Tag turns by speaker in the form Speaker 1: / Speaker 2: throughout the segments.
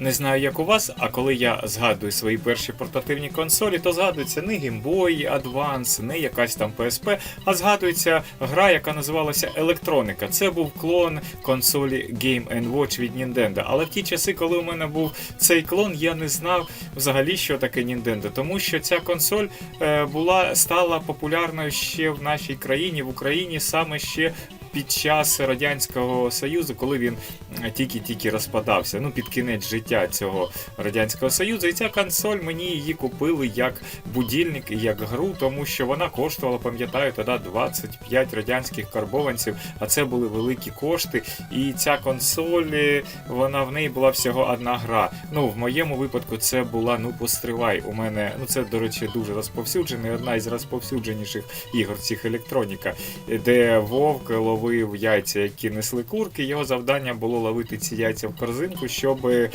Speaker 1: Не знаю, як у вас, а коли я згадую свої перші портативні консолі, то згадується не Game Boy Advance, не якась там PSP, а згадується гра, яка називалася Електроніка. Це був клон консолі Game Watch від Nintendo. Але в ті часи, коли у мене був цей клон, я не знав взагалі, що таке Nintendo, тому що ця консоль е, була стала популярною ще в нашій країні, в Україні саме ще. Під час радянського союзу, коли він е, тільки-тільки розпадався, ну під кінець життя цього радянського союзу, і ця консоль мені її купили як будильник і як гру, тому що вона коштувала, пам'ятаю, тоді 25 радянських карбованців, а це були великі кошти. І ця консоль, е, вона в неї була всього одна гра. Ну в моєму випадку це була ну постривай. У мене ну це до речі дуже розповсюджений, одна із розповсюдженіших ігор цих електроніка, де вовк ловив яйця, які несли курки. Його завдання було ловити ці яйця в корзинку, щоб е,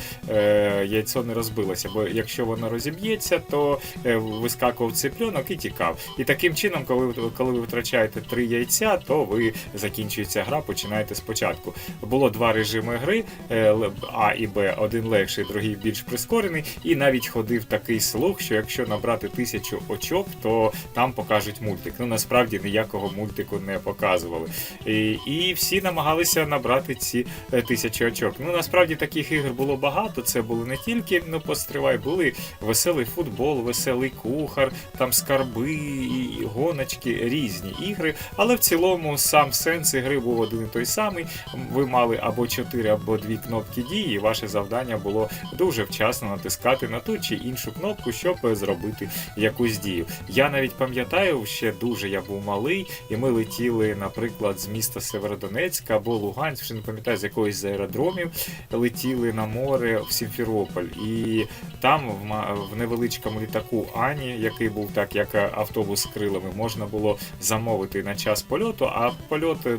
Speaker 1: яйцо не розбилося. Бо якщо воно розіб'ється, то е, вискакував цеплянок і тікав. І таким чином, коли, коли ви втрачаєте три яйця, то ви закінчується гра, починаєте спочатку. Було два режими гри: е, А і Б, один легший, другий більш прискорений. І навіть ходив такий слух, що якщо набрати тисячу очок, то там покажуть мультик. Ну насправді ніякого мультику не показували. І, і всі намагалися набрати ці е, тисячі очок. Ну насправді таких ігор було багато. Це були не тільки ну постривай, були веселий футбол, веселий кухар, там скарби, і гоночки, різні ігри. Але в цілому сам сенс ігри був один і той самий. Ви мали або 4, або 2 кнопки дії. і Ваше завдання було дуже вчасно натискати на ту чи іншу кнопку, щоб е, зробити якусь дію. Я навіть пам'ятаю, ще дуже я був малий, і ми летіли, наприклад, з міста Северодонецька або Луганськ, вже не пам'ятаю, з якогось з аеродромів летіли на море в Сімферополь. І там в, невеличкому літаку Ані, який був так, як автобус з крилами, можна було замовити на час польоту, а польот е,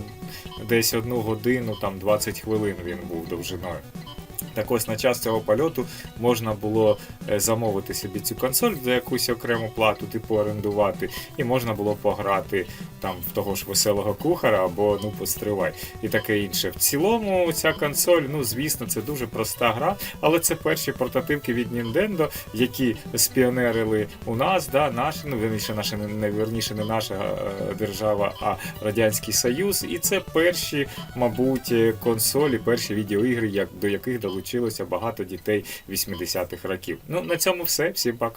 Speaker 1: десь одну годину, там 20 хвилин він був довжиною. Так ось на час цього польоту можна було е, замовити собі цю консоль за якусь окрему плату, типу орендувати, і можна було пограти там в того ж веселого кухара або ну постривай і таке інше. В цілому ця консоль, ну звісно, це дуже проста гра, але це перші портативки від Nintendo, які спіонерили у нас, да, наші, ну верніше, наша не- верніше не наша е, держава, а Радянський Союз. І це перші, мабуть, е, консолі, перші відеоігри, як до яких долучилося багато дітей 80-х років. Ну на цьому все. Всім пока.